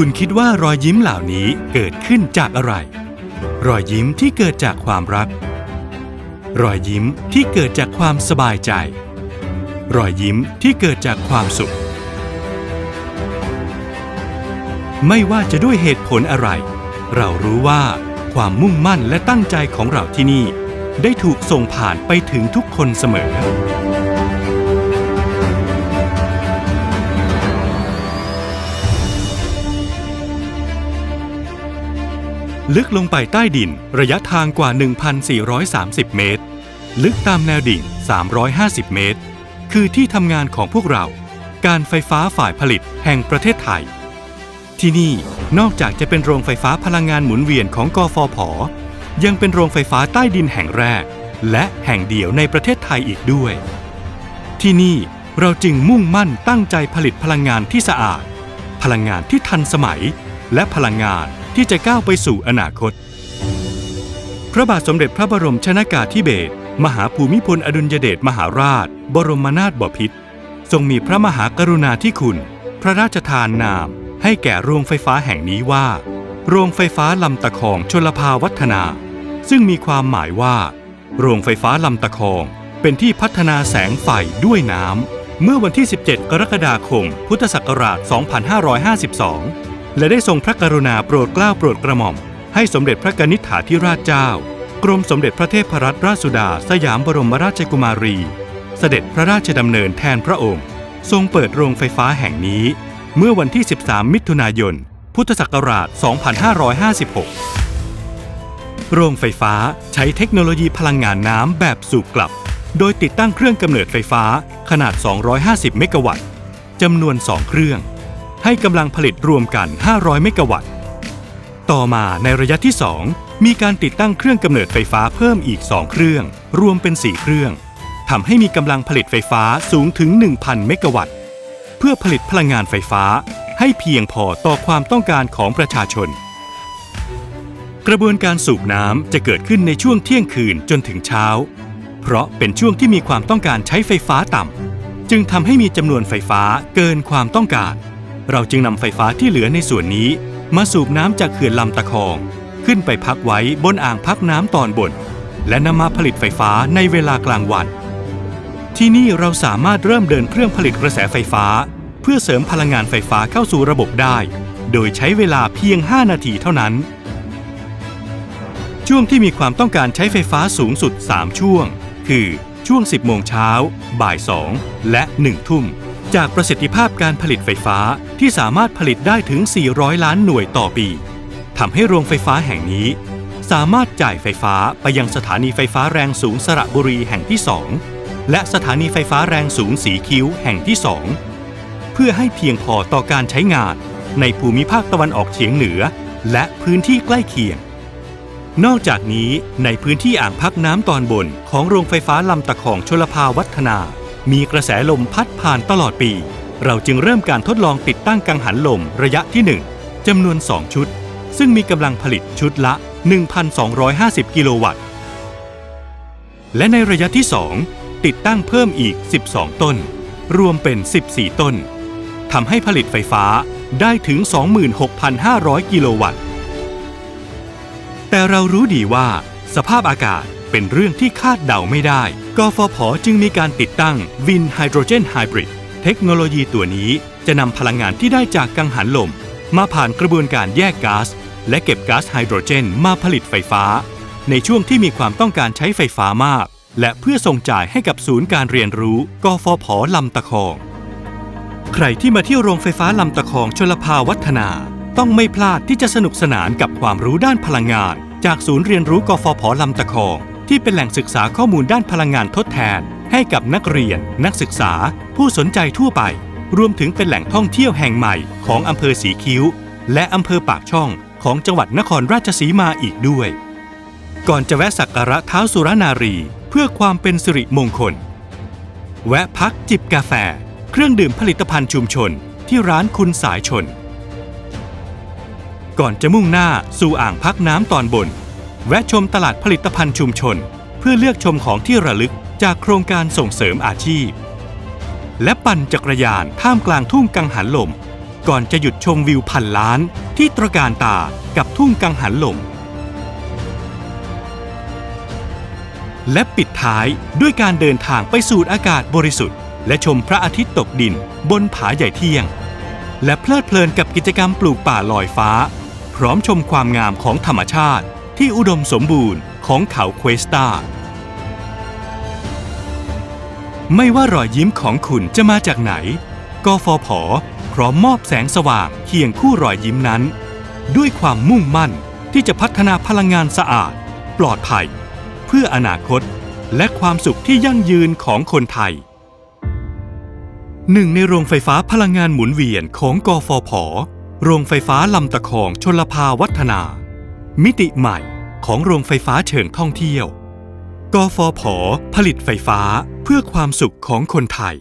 คุณคิดว่ารอยยิ้มเหล่านี้เกิดขึ้นจากอะไร รอยยิ้มที่เกิดจากความรัก รอยยิ้มที่เกิดจากความสบายใจ รอยยิ้มที่เกิดจากความสุข ไม่ว่าจะด้วยเหตุผลอะไร เรารู้ว่าความมุ่งมั่นและตั้งใจของเราที่นี่ ได้ถูกส่งผ่านไปถึงทุกคนเสมอ ลึกลงไปใต้ดินระยะทางกว่า 1,430 เมตร ลึกตามแนวดิ่ง 350 เมตร คือที่ทำงานของพวกเรา การไฟฟ้าฝ่ายผลิตแห่งประเทศไทย ที่นี่นอกจากจะเป็นโรงไฟฟ้าพลังงานหมุนเวียนของกฟผ ยังเป็นโรงไฟฟ้าใต้ดินแห่งแรก และแห่งเดียวในประเทศไทยอีกด้วย ที่นี่เราจึงมุ่งมั่นตั้งใจผลิตพลังงานที่สะอาด พลังงานที่ทันสมัย และพลังงาน ที่จะก้าวไปสู่อนาคต พระบาทสมเด็จพระบรมชนากาธิเบศรมหาภูมิพลอดุลยเดชมหาราช บรมนาถบพิตรทรงมีพระมหากรุณาธิคุณ พระราชทานนาม ให้แก่โรงไฟฟ้าแห่งนี้ว่า โรงไฟฟ้าลำตะคองชลภาวัฒนา ซึ่งมีความหมายว่า โรงไฟฟ้าลำตะคองเป็นที่พัฒนาแสงไฟด้วยน้ำเมื่อวันที่ 17 กรกฎาคม พุทธศักราช 2552 และได้ทรงพระกรุณาโปรดเกล้าโปรดกระหม่อม ให้สมเด็จพระกนิษฐาธิราชเจ้า กรมสมเด็จพระเทพรัตนราชสุดา สยามบรมราชกุมารี เสด็จพระราชดำเนินแทนพระองค์ ทรงเปิดโรงไฟฟ้าแห่งนี้ เมื่อวันที่ 13 มิถุนายน พุทธศักราช 2556 โรงไฟฟ้าใช้เทคโนโลยีพลังงานน้ำแบบสูบกลับ โดยติดตั้งเครื่องกำเนิดไฟฟ้าขนาด 250 เมกะวัตต์จำนวน 2 เครื่อง ให้กำลังผลิตรวมกัน 500 เมกะวัตต์ ต่อมาในระยะที่ 2 มีการติดตั้งเครื่องกำเนิดไฟฟ้าเพิ่มอีก 2 เครื่อง รวมเป็น 4 เครื่องทำให้มีกำลังผลิตไฟฟ้าสูงถึง 1,000 เมกะวัตต์ เพื่อผลิตพลังงานไฟฟ้าให้เพียงพอต่อความต้องการของประชาชน กระบวนการสูบน้ำจะเกิดขึ้นในช่วงเที่ยงคืนจนถึงเช้า เพราะเป็นช่วงที่มีความต้องการใช้ไฟฟ้าต่ำ จึงทำให้มีจำนวนไฟฟ้าเกินความต้องการ เราจึงนำไฟฟ้าที่เหลือในส่วนนี้ มาสูบน้ำจากเขื่อนลำตะคอง ขึ้นไปพักไว้บนอ่างพักน้ำตอนบน และนำมาผลิตไฟฟ้าในเวลากลางวัน ที่นี่เราสามารถเริ่มเดินเครื่องผลิตกระแสไฟฟ้า เพื่อเสริมพลังงานไฟฟ้าเข้าสู่ระบบได้ โดยใช้เวลาเพียง 5 นาทีเท่านั้น ช่วงที่มีความต้องการใช้ไฟฟ้าสูงสุด 3 ช่วง คือช่วง 10 โมงเช้า บ่าย 2 และ 1 ทุ่ม จากประสิทธิภาพการผลิตไฟฟ้าที่สามารถผลิตได้ถึง 400 ล้านหน่วยต่อปีทำให้โรงไฟฟ้าแห่งนี้ สามารถจ่ายไฟฟ้าไปยังสถานีไฟฟ้าแรงสูงสระบุรีแห่งที่ 2 และสถานีไฟฟ้าแรงสูงสีคิ้วแห่งที่ 2 เพื่อให้เพียงพอต่อการใช้งานในภูมิภาคตะวันออกเฉียงเหนือ และพื้นที่ใกล้เคียง นอกจากนี้ในพื้นที่อ่างพักน้ำตอนบนของโรงไฟฟ้าลำตะคองชลภาวัฒนา มีกระแสลมพัดผ่านตลอดปี เราจึงเริ่มการทดลองติดตั้งกังหันลมระยะที่ 1จำนวน 2 ชุด ซึ่งมีกำลังผลิตชุดละ 1,250 กิโลวัตต์ และในระยะที่ 2 ติดตั้งเพิ่มอีก 12 ต้น รวมเป็น 14 ต้นทำให้ผลิตไฟฟ้าได้ถึง 26,500 กิโลวัตต์ แต่เรารู้ดีว่าสภาพอากาศ เป็นเรื่องที่คาดเดาไม่ได้ กฟผจึงมีการติดตั้งวินไฮโดรเจนไฮบริดเทคโนโลยีตัวนี้จะนำพลังงานที่ได้จากกังหันลม มาผ่านกระบวนการแยกก๊าซและเก็บก๊าซไฮโดรเจนมาผลิตไฟฟ้า ในช่วงที่มีความต้องการใช้ไฟฟ้ามาก และเพื่อส่งจ่ายให้กับศูนย์การเรียนรู้กฟผลำตะคอง ใครที่มาเที่ยวโรงไฟฟ้าลำตะคองชลภาวัฒนา ต้องไม่พลาดที่จะสนุกสนานกับความรู้ด้านพลังงาน จากศูนย์เรียนรู้กฟผลำตะคอง ที่เป็นแหล่งศึกษาข้อมูลด้านพลังงานทดแทน ให้กับนักเรียน นักศึกษา ผู้สนใจทั่วไป รวมถึงเป็นแหล่งท่องเที่ยวแห่งใหม่ของอำเภอสีคิ้ว และอำเภอปากช่องของจังหวัดนครราชสีมาอีกด้วย ก่อนจะแวะสักการะเท้าสุรนารี เพื่อความเป็นสิริมงคล แวะพักจิบกาแฟ เครื่องดื่มผลิตภัณฑ์ชุมชน ที่ร้านคุณสายชน ก่อนจะมุ่งหน้าสู่อ่างพักน้ำตอนบน แวะชมตลาดผลิตภัณฑ์ชุมชน เพื่อเลือกชมของที่ระลึกจากโครงการส่งเสริมอาชีพ และปั่นจักรยานท่ามกลางทุ่งกังหันลม ก่อนจะหยุดชมวิวพันล้านที่ตระการตากับทุ่งกังหันลม และปิดท้ายด้วยการเดินทางไปสูดอากาศบริสุทธิ์ และชมพระอาทิตย์ตกดินบนผาใหญ่เที่ยง และเพลิดเพลินกับกิจกรรมปลูกป่าลอยฟ้า พร้อมชมความงามของธรรมชาติ ที่อุดมสมบูรณ์ของเขาเควสตาไม่ว่ารอยยิ้มของคุณจะมาจากไหน กฟผ พร้อมมอบแสงสว่างเคียงคู่รอยยิ้มนั้น ด้วยความมุ่งมั่นที่จะพัฒนาพลังงานสะอาด ปลอดภัย เพื่ออนาคตและความสุขที่ยั่งยืนของคนไทย หนึ่งในโรงไฟฟ้าพลังงานหมุนเวียนของกฟผ โรงไฟฟ้าลำตะคองชลภาวัฒนา มิติใหม่ของโรงไฟฟ้าเชิงท่องเที่ยว กฟผ ผลิตไฟฟ้าเพื่อความสุขของคนไทย